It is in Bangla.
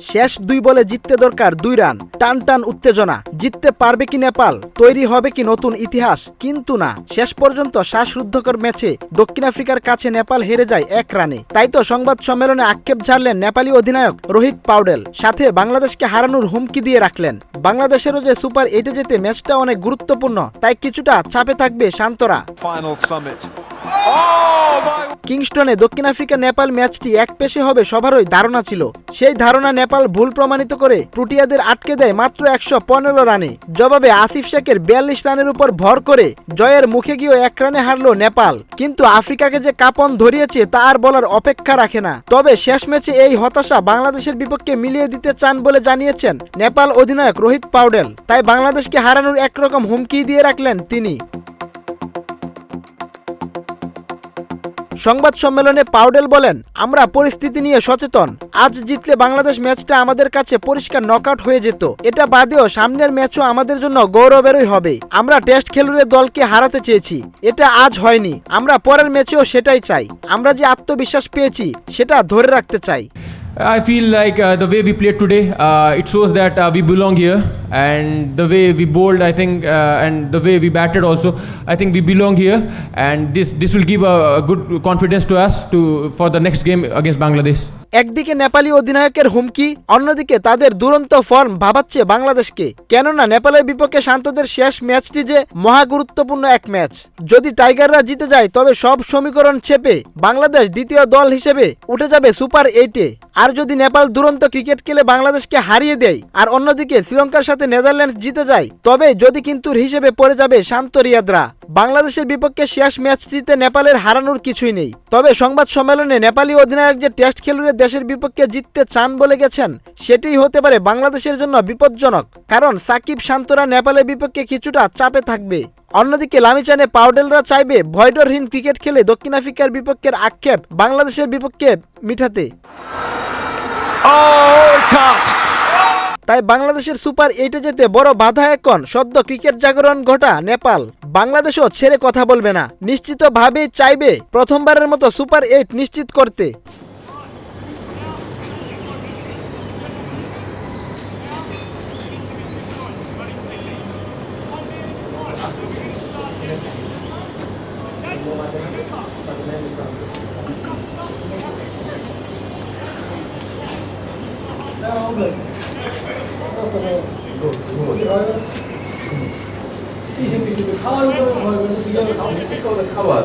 শেষ দুই বলে জিততে দরকার দুই রান। টান টান উত্তেজনা। জিততে পারবে কি নেপাল? তৈরি হবে কি নতুন ইতিহাস? কিন্তু না। শেষ পর্যন্ত শ্বাসরুদ্ধকর ম্যাচে দক্ষিণ আফ্রিকার কাছে নেপাল হেরে যায় এক রানে। তাই তো সংবাদ সম্মেলনে আক্ষেপ ঝাড়লেন নেপালি অধিনায়ক রোহিত পাউডেল। সাথে বাংলাদেশকে হারানোর হুমকি দিয়ে রাখলেন। বাংলাদেশেরও যে সুপার এইটে যেতে ম্যাচটা অনেক গুরুত্বপূর্ণ, তাই কিছুটা চাপে থাকবে শান্তরা। কিংস্টনে দক্ষিণ আফ্রিকা নেপাল ম্যাচটি এক পেশে হবে সবারই ধারণা ছিল। সেই ধারণা নেপাল ভুল প্রমাণিত করে প্রুটিয়াদের আটকে দেয় মাত্র একশো পনেরো রানে। জবাবে আসিফ শেখের বিয়াল্লিশ রানের উপর ভর করে জয়ের মুখে গিয়েও এক রানে হারল নেপাল। কিন্তু আফ্রিকাকে যে কাপন ধরিয়েছে তা আর বলার অপেক্ষা রাখে না। তবে শেষ ম্যাচে এই হতাশা বাংলাদেশের বিপক্ষে মিলিয়ে দিতে চান বলে জানিয়েছেন নেপাল অধিনায়ক রোহিত পাউডেল। তাই বাংলাদেশকে হারানোর একরকম হুমকি দিয়ে রাখলেন তিনি। সংবাদ সম্মেলনে পাউডেল বলেন আমরা পরিস্থিতি নিয়ে সচেতন। আজ জিতলে বাংলাদেশ ম্যাচটা আমাদের কাছে পরিষ্কার নকআউট হয়ে যেত। এটা বাদেও সামনের ম্যাচও আমাদের জন্য গৌরবেরই হবে। আমরা টেস্ট খেলুড়ে দলকে হারাতে চেয়েছি। এটা আজ হয়নি। আমরা পরের ম্যাচেও সেটাই চাই। আমরা যে আত্মবিশ্বাস পেয়েছি সেটা ধরে রাখতে চাই। I feel like uh, the way we played today, uh, it shows that uh, we belong here, and the way we bowled, I think, uh, and the way we batted also, I think we belong here, and this this will give a, a good confidence to us to for the next game against Bangladesh. একদিকে নেপালি অধিনায়কের হুমকি অন্যদিকে তাদের দুরন্ত ফর্ম ভাবাচ্ছে বাংলাদেশকে কেননা নেপালের বিপক্ষে শান্তদের শেষ ম্যাচটি যে মহা গুরুত্বপূর্ণ এক ম্যাচ যদি টাইগাররা জিতে যায় তবে সব সমীকরণ চেপে বাংলাদেশ দ্বিতীয় দল হিসেবে উঠে যাবে সুপার এইটে আর যদি নেপাল দুরন্ত ক্রিকেট খেলে বাংলাদেশকে হারিয়ে দেয় আর অন্যদিকে শ্রীলঙ্কার সাথে নেদারল্যান্ডস জিতে যায়, তবে যদি কিন্তু হিসেবে পড়ে যাবে শান্ত রিয়াদরা। বাংলাদেশের বিপক্ষে শেষ ম্যাচটিতে নেপালের হারানোর কিছুই নেই। তবে সংবাদ সম্মেলনে নেপালি অধিনায়ক যে টেস্ট খেলুড়ে দেশের বিপক্ষে জিততে চান বলে গেছেন, সেটিই হতে পারে বাংলাদেশের জন্য বিপজ্জনক, কারণ সাকিব শান্তরা নেপালের বিপক্ষে কিছুটা চাপে থাকবে। অন্যদিকে লামিচানে পাউডেলরা চাইবে ভয়ডরহীন ক্রিকেট খেলে দক্ষিণ আফ্রিকার বিপক্ষের আক্ষেপ বাংলাদেশের বিপক্ষে মিঠাতে. Oh, তাই বাংলাদেশের সুপার এইটে যেতে বড় বাধা এখন। সদ্য ক্রিকেট জাগরণ ঘটা নেপাল। বাংলাদেশও ছেড়ে কথা বলবে না। নিশ্চিত ভাবেই চাইবে প্রথমবারের মতো সুপার এইট নিশ্চিত করতে। Thank you. 我们到时候，我我给他，一些，他那个外国是比较讨的，